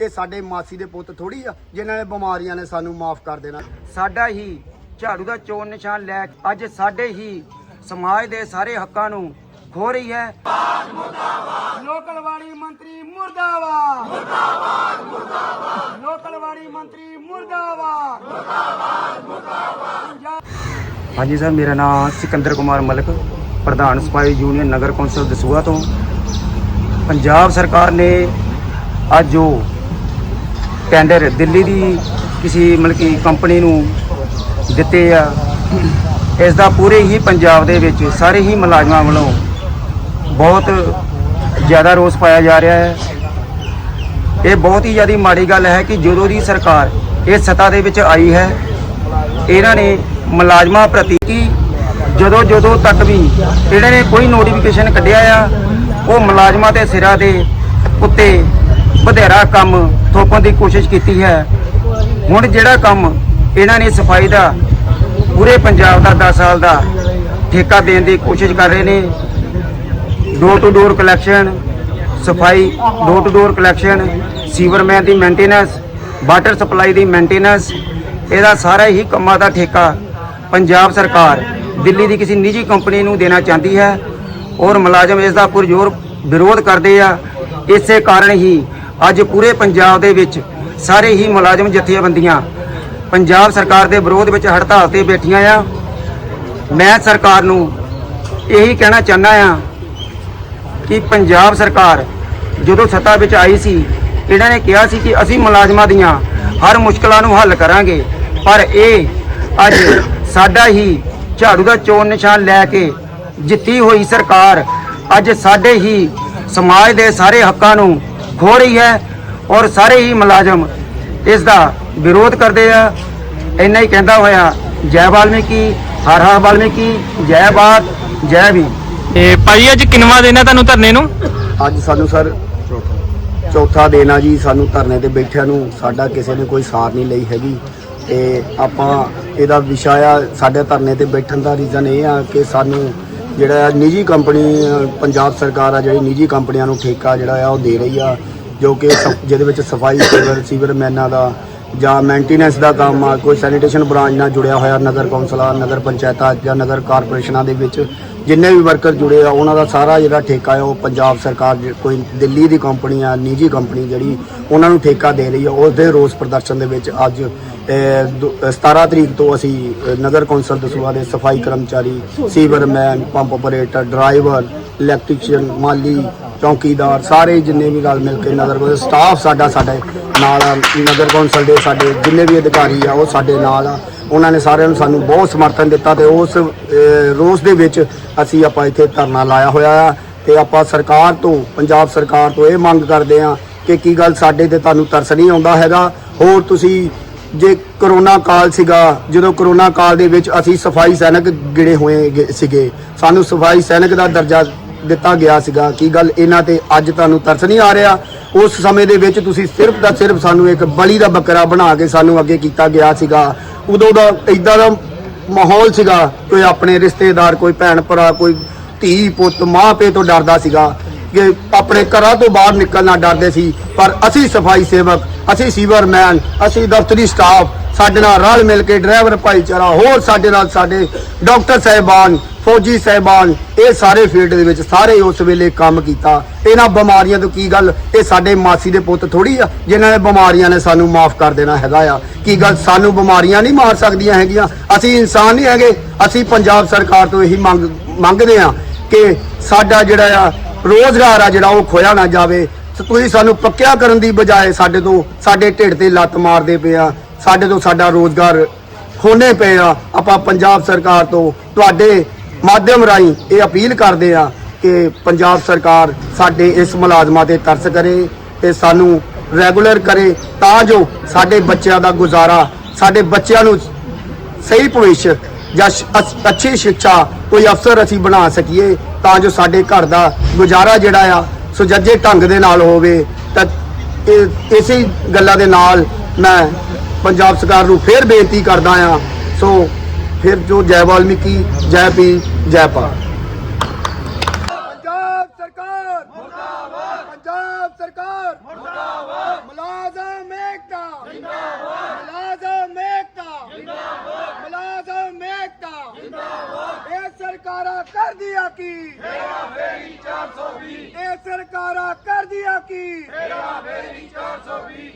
ਇਹ ਸਾਡੇ ਮਾਸੀ ਦੇ ਪੁੱਤ ਥੋੜੀ ਆ, ਜਿਨ੍ਹਾਂ ਨੇ ਬਿਮਾਰੀਆਂ ਨੇ ਸਾਨੂੰ ਮਾਫ ਕਰ ਦੇਣਾ। ਸਾਡਾ ਹੀ ਝਾੜੂ ਦਾ ਚੋਣ ਨਿਸ਼ਾਨ ਲੈ ਕੇ ਅੱਜ ਸਾਡੇ ਹੀ ਸਮਾਜ ਦੇ ਸਾਰੇ ਹੱਕਾਂ ਨੂੰ ਖੋ ਰਹੀ ਹੈ। ਲੋਕਲ ਵਾਲੀ ਮੰਤਰੀ ਮੁਰਦਾਬਾਦ। ਮੁਰਦਾਬਾਦ ਮੁਰਦਾਬਾਦ ਲੋਕਲ ਮੰਤਰੀ ਮੁਰਦਾਬਾਦ ਮੁਰਦਾਬਾਦ। ਹਾਂਜੀ ਸਰ, ਮੇਰਾ ਨਾਮ ਸਿਕੰਦਰ ਕੁਮਾਰ ਮਲਕ, ਪ੍ਰਧਾਨ ਸਪਾਈ ਯੂਨੀਅਨ ਨਗਰ ਕੌਂਸਲ ਦਸੂਹਾ ਤੋਂ। ਪੰਜਾਬ ਸਰਕਾਰ ਨੇ ਅੱਜ ਉਹ ਟੈਂਡਰ ਦਿੱਲੀ ਦੀ ਕਿਸੇ ਮਤਲਬ ਕਿ ਕੰਪਨੀ ਨੂੰ ਦਿੱਤੇ ਆ। ਇਸ ਦਾ ਪੂਰੇ ਹੀ ਪੰਜਾਬ ਦੇ ਵਿੱਚ ਸਾਰੇ ਹੀ ਮੁਲਾਜ਼ਮਾਂ ਵੱਲੋਂ ਬਹੁਤ ਜ਼ਿਆਦਾ ਰੋਸ ਪਾਇਆ ਜਾ ਰਿਹਾ ਹੈ। ਇਹ ਬਹੁਤ ਹੀ ਜ਼ਿਆਦਾ ਮਾੜੀ ਗੱਲ ਹੈ ਕਿ ਜਦੋਂ ਦੀ ਸਰਕਾਰ ਇਹ ਸੱਤਾ ਦੇ ਵਿੱਚ ਆਈ ਹੈ, ਇਹਨਾਂ ਨੇ ਮੁਲਾਜ਼ਮਾਂ ਪ੍ਰਤੀ ਕੀ ਜਦੋਂ ਜਦੋਂ ਤੱਕ ਵੀ ਇਹਨਾਂ ਨੇ ਕੋਈ ਨੋਟੀਫਿਕੇਸ਼ਨ ਕੱਢਿਆ ਆ, ਉਹ ਮੁਲਾਜ਼ਮਾਂ ਦੇ ਸਿਰਾਂ ਦੇ ਉੱਤੇ ਵਧੇਰਾ ਕੰਮ ਥੋਪਣ ਦੀ ਕੋਸ਼ਿਸ਼ ਕੀਤੀ ਹੈ। ਹੁਣ ਜਿਹੜਾ ਕੰਮ ਇਹਨਾਂ ਨੇ ਸਫ਼ਾਈ ਦਾ, ਪੂਰੇ ਪੰਜਾਬ ਦਾ 10 ਸਾਲ ਦਾ ਠੇਕਾ ਦੇਣ ਦੀ ਕੋਸ਼ਿਸ਼ ਕਰ ਰਹੇ ਨੇ। ਡੋਰ ਟੂ ਡੋਰ ਕਲੈਕਸ਼ਨ ਸਫ਼ਾਈ door to door collection sewerman the maintenance water supply ਦੀ ਮੇਨਟੇਨੈਂਸ ਇਹਦਾ ਸਾਰਾ ਹੀ ਕੰਮਾਂ ਦਾ ਠੇਕਾ ਪੰਜਾਬ ਸਰਕਾਰ ਦਿੱਲੀ ਦੀ ਕਿਸੇ ਨਿੱਜੀ ਕੰਪਨੀ ਨੂੰ ਦੇਣਾ ਚਾਹੁੰਦੀ ਹੈ ਔਰ ਮੁਲਾਜ਼ਮ ਇਸ ਦਾ ਪੁਰਜ਼ੋਰ ਵਿਰੋਧ ਕਰਦੇ ਆ। ਇਸੇ ਕਾਰਨ ਹੀ ਅੱਜ ਪੂਰੇ ਪੰਜਾਬ ਦੇ ਵਿੱਚ ਸਾਰੇ ਹੀ ਮੁਲਾਜ਼ਮ ਜਥੇਬੰਦੀਆਂ ਪੰਜਾਬ ਸਰਕਾਰ ਦੇ ਵਿਰੋਧ ਵਿੱਚ ਹੜਤਾਲ ਤੇ ਬੈਠੀਆਂ ਆ। ਮੈਂ ਸਰਕਾਰ ਨੂੰ ਇਹੀ ਕਹਿਣਾ ਚਾਹੁੰਦਾ ਆ ਕਿ ਪੰਜਾਬ ਸਰਕਾਰ ਜਦੋਂ ਸੱਤਾ ਵਿੱਚ ਆਈ ਸੀ, ਇਹਨਾਂ ਨੇ ਕਿਹਾ ਸੀ ਕਿ ਅਸੀਂ ਮੁਲਾਜ਼ਮਾਂ ਦੀਆਂ ਹਰ ਮੁਸ਼ਕਲਾਂ ਨੂੰ ਹੱਲ ਕਰਾਂਗੇ। ਪਰ ਇਹ ਅੱਜ ਸਾਡਾ ਹੀ ਝਾੜੂ ਦਾ ਚੋਣ ਨਿਸ਼ਾਨ ਲੈ ਕੇ ਜਿੱਤੀ ਹੋਈ ਸਰਕਾਰ ਅੱਜ ਸਾਡੇ ਹੀ ਸਮਾਜ ਦੇ ਸਾਰੇ ਹੱਕਾਂ ਨੂੰ ਖੋ ਰਹੀ ਹੈ ਔਰ ਸਾਰੇ ਹੀ ਮੁਲਾਜ਼ਮ ਇਸ ਦਾ ਵਿਰੋਧ ਕਰਦੇ ਆ। ਇੰਨਾ ਹੀ ਕਹਿੰਦਾ ਹੋਇਆ ਜੈ ਵਾਲਮੀਕੀ ਹਰ ਹਰ ਵਾਲਮੀਕੀ ਜੈ ਬਾਤ ਜੈ ਵੀ ਤੇ ਭਾਜੀ ਅੱਜ ਕਿੰਨਵਾ ਦਿਨ ਹੈ ਤੁਹਾਨੂੰ ਧਰਨੇ ਨੂੰ? ਅੱਜ ਸਾਨੂੰ ਸਰ ਚੌਥਾ ਦਿਨ ਆ ਜੀ ਸਾਨੂੰ ਧਰਨੇ ਤੇ ਬੈਠਿਆਂ ਨੂੰ ਸਾਡਾ ਕਿਸੇ ਨੇ ਕੋਈ ਸਾਰ ਨਹੀਂ ਲਈ ਹੈਗੀ। ਤੇ ਆਪਾਂ ਇਹਦਾ ਵਿਸ਼ਾ ਆ ਸਾਡੇ ਧਰਨੇ ਤੇ ਬੈਠਣ ਦਾ ਰੀਜ਼ਨ ਇਹ ਆ ਕਿ ਸਾਨੂੰ ਜਿਹੜਾ ਨਿੱਜੀ ਕੰਪਨੀ, ਪੰਜਾਬ ਸਰਕਾਰ ਆ, ਜਿਹੜੀ ਨਿੱਜੀ ਕੰਪਨੀਆਂ ਨੂੰ ਠੇਕਾ ਜਿਹੜਾ ਆ, ਉਹ ਦੇ ਰਹੀ ਆ, ਜੋ ਕਿ ਜਿਹਦੇ ਵਿੱਚ ਸਫ਼ਾਈ ਸੀਵਰ ਮੈਨਾਂ ਦਾ ਜਾਂ ਮੇਨਟੇਨੈਂਸ ਦਾ ਕੰਮ ਆ, ਕੋਈ ਸੈਨੀਟੇਸ਼ਨ ਬ੍ਰਾਂਚ ਨਾਲ ਜੁੜਿਆ ਹੋਇਆ, ਨਗਰ ਕੌਂਸਲਾਂ, ਨਗਰ ਪੰਚਾਇਤਾਂ ਜਾਂ ਨਗਰ ਕਾਰਪੋਰੇਸ਼ਨਾਂ ਦੇ ਵਿੱਚ ਜਿੰਨੇ ਵੀ ਵਰਕਰ ਜੁੜੇ ਆ, ਉਹਨਾਂ ਦਾ ਸਾਰਾ ਜਿਹੜਾ ਠੇਕਾ ਹੈ ਉਹ ਪੰਜਾਬ ਸਰਕਾਰ ਜ- ਕੋਈ ਦਿੱਲੀ ਦੀ ਕੰਪਨੀ ਆ, ਨਿੱਜੀ ਕੰਪਨੀ ਜਿਹੜੀ ਉਹਨਾਂ ਨੂੰ ਠੇਕਾ ਦੇ ਰਹੀ ਆ ਉਸ ਦੇ ਰੋਸ ਪ੍ਰਦਰਸ਼ਨ ਦੇ ਵਿੱਚ ਅੱਜ 17 ਤਰੀਕ ਤੋਂ ਅਸੀਂ ਨਗਰ ਕੌਂਸਲ ਦਸੂਹਾ ਦੇ ਸਫ਼ਾਈ ਕਰਮਚਾਰੀ sewerman pump operator driver electrician ਮਾਲੀ ਚੌਕੀਦਾਰ ਸਾਰੇ ਜਿੰਨੇ ਵੀ ਰਲ ਮਿਲ ਕੇ ਨਗਰ ਕੌਂਸਲ ਸਟਾਫ ਸਾਡਾ ਸਾਡੇ ਨਾਲ ਆ ਨਗਰ ਕੌਂਸਲ ਦੇ ਸਾਡੇ ਜਿੰਨੇ ਵੀ ਅਧਿਕਾਰੀ ਆ ਉਹ ਸਾਡੇ ਨਾਲ ਆ। ਉਹਨਾਂ ਨੇ ਸਾਰਿਆਂ ਨੂੰ ਸਾਨੂੰ ਬਹੁਤ ਸਮਰਥਨ ਦਿੱਤਾ ਤੇ ਉਸ ਅਹ, ਰੋਸ ਦੇ ਵਿੱਚ ਅਸੀਂ ਆਪਾਂ ਇੱਥੇ ਧਰਨਾ ਲਾਇਆ ਹੋਇਆ ਆ ਤੇ ਆਪਾਂ ਸਰਕਾਰ ਤੋਂ ਪੰਜਾਬ ਸਰਕਾਰ ਤੋਂ ਇਹ ਮੰਗ ਕਰਦੇ ਆ ਕਿ ਕੀ ਗੱਲ ਸਾਡੇ ਤੇ ਤੁਹਾਨੂੰ ਤਰਸ ਨਹੀਂ ਆਉਂਦਾ ਹੈਗਾ? ਹੋਰ ਤੁਸੀਂ ਜੇ ਕਰੋਨਾ ਕਾਲ ਸੀਗਾ, ਜਦੋਂ ਕਰੋਨਾ ਕਾਲ ਦੇ ਵਿੱਚ ਅਸੀਂ ਸਫ਼ਾਈ ਸੈਨਿਕ ਗਿਣੇ ਹੋਏ ਗੇ- ਸੀਗੇ। ਸਾਨੂੰ ਸਫ਼ਾਈ ਸੈਨਿਕ ਦਾ ਦਰਜਾ ਦਿੱਤਾ ਗਿਆ ਸੀਗਾ ਕੀ ਗੱਲ ਇਹਨਾਂ ਤੇ ਅੱਜ ਤੁਹਾਨੂੰ ਤਰਸ ਨਹੀਂ ਆ ਰਿਹਾ। ਉਸ ਸਮੇਂ ਦੇ ਵਿੱਚ ਤੁਸੀਂ ਸਿਰਫ ਦਾ ਸਿਰਫ ਸਾਨੂੰ ਇੱਕ ਬਲੀ ਦਾ ਬੱਕਰਾ ਬਣਾ ਕੇ ਸਾਨੂੰ ਅੱਗੇ ਕੀਤਾ ਗਿਆ ਸੀਗਾ। ਉਦੋਂ ਦਾ ਇਦਾਂ ਦਾ ਮਾਹੌਲ ਸੀਗਾ, ਕੋਈ ਆਪਣੇ ਰਿਸ਼ਤੇਦਾਰ, ਕੋਈ ਭੈਣ ਭਰਾ ਕੋਈ ਧੀ, ਪੁੱਤ ਮਾਂ ਪਿਓ ਤੋਂ ਡਰਦਾ ਸੀਗਾ। ਕਿ ਆਪਣੇ ਘਰਾਂ ਤੋਂ ਬਾਹਰ ਨਿਕਲਣਾ ਡਰਦੇ ਸੀ, ਪਰ ਅਸੀਂ ਸਫ਼ਾਈ ਸੇਵਕ, ਅਸੀਂ ਸੀਵਰਮੈਨ, ਅਸੀਂ ਦਫ਼ਤਰੀ ਸਟਾਫ, ਸਾਡੇ ਨਾਲ ਰਲ ਮਿਲ ਕੇ ਡਰਾਈਵਰ ਭਾਈਚਾਰਾ, ਹੋਰ ਸਾਡੇ ਨਾਲ ਸਾਡੇ ਡਾਕਟਰ ਸਾਹਿਬਾਨ, ਫੌਜੀ ਸਾਹਿਬਾਨ, ਇਹ ਸਾਰੇ ਫੀਲਡ ਦੇ ਵਿੱਚ ਸਾਰੇ ਉਸ ਵੇਲੇ ਕੰਮ ਕੀਤਾ। ਇਹਨਾਂ ਬਿਮਾਰੀਆਂ ਤੋਂ ਕੀ ਗੱਲ? ਇਹ ਸਾਡੇ ਮਾਸੀ ਦੇ ਪੁੱਤ ਥੋੜੀ ਆ, ਜਿਨ੍ਹਾਂ ਨੇ ਬਿਮਾਰੀਆਂ ਨੇ ਸਾਨੂੰ ਮਾਫ ਕਰ ਦੇਣਾ ਹੈਗਾ ਆ। ਕੀ ਗੱਲ? ਸਾਨੂੰ ਬਿਮਾਰੀਆਂ ਨਹੀਂ ਮਾਰ ਸਕਦੀਆਂ ਹੈਗੀਆਂ। ਅਸੀਂ ਇਨਸਾਨ ਨਹੀਂ ਹੈਗੇ। ਅਸੀਂ ਪੰਜਾਬ ਸਰਕਾਰ ਤੋਂ ਇਹੀ ਮੰਗ, ਮੰਗਦੇ ਆ ਕਿ ਸਾਡਾ ਜਿਹੜਾ ਆ ਰੋਜ਼ਗਾਰ ਆ ਜਿਹੜਾ ਉਹ ਖੋਇਆ ਨਾ ਜਾਵੇ। ਤੁਸੀਂ ਸਾਨੂੰ ਪੱਕਿਆ ਕਰਨ ਦੀ ਬਜਾਏ ਸਾਡੇ ਤੋਂ ਸਾਡੇ ਢਿੱਡ ਤੇ ਲੱਤ ਮਾਰਦੇ ਪਏ ਆ। ਸਾਡੇ ਤੋਂ ਸਾਡਾ ਰੋਜ਼ਗਾਰ ਖੋਨੇ ਪਏ ਆ। ਆਪਾਂ ਪੰਜਾਬ ਸਰਕਾਰ ਤੋਂ ਤੁਹਾਡੇ ਮਾਧਿਅਮ ਰਾਹੀਂ ਇਹ ਅਪੀਲ ਕਰਦੇ ਆ ਕਿ ਪੰਜਾਬ ਸਰਕਾਰ ਸਾਡੇ ਇਸ ਮੁਲਾਜ਼ਮਾਂ ਤੇ ਤਰਸ ਕਰੇ ਤੇ ਸਾਨੂੰ ਰੈਗੂਲਰ ਕਰੇ ਤਾਂ ਜੋ ਸਾਡੇ ਬੱਚਿਆਂ ਦਾ ਗੁਜ਼ਾਰਾ, ਸਾਡੇ ਬੱਚਿਆਂ ਨੂੰ ਸਹੀ ਭਵਿੱਖ ਜਾਂ ਅੱਛੀ ਸਿੱਖਿਆ ਕੋਈ ਅਫਸਰ ਅਸੀਂ ਬਣਾ ਸਕੀਏ। ਤਾਂ ਜੋ ਸਾਡੇ ਘਰ ਦਾ ਗੁਜ਼ਾਰਾ ਜਿਹੜਾ ਆ, ਸੁਜੱਜੇ ਢੰਗ ਦੇ ਨਾਲ ਹੋਵੇ, ਤਾਂ ਇਹ, ਇਸੇ ਗੱਲਾਂ ਦੇ ਨਾਲ ਮੈਂ ਪੰਜਾਬ ਸਰਕਾਰ ਨੂੰ ਫੇਰ ਬੇਨਤੀ ਕਰਦਾ ਆ। ਸੋ, ਫਿਰ ਜੋ ਜੈ ਵਾਲਮੀਕੀ, ਜੈ ਪੀ ਜੈ ਪਾ ਪੰਜਾਬ ਸਰਕਾਰ ਮੁਰਦਾਬਾਦ ਪੰਜਾਬ ਸਰਕਾਰ ਮੁਰਦਾਬਾਦ ਕਰ ਦਿਆ ਕੀ? ਮੇਰਾ ਫੇਰੀ 420 ਇਹ ਸਰਕਾਰਾਂ ਕਰ ਦਿਆ ਕੀ? ਮੇਰਾ ਫੇਰੀ 420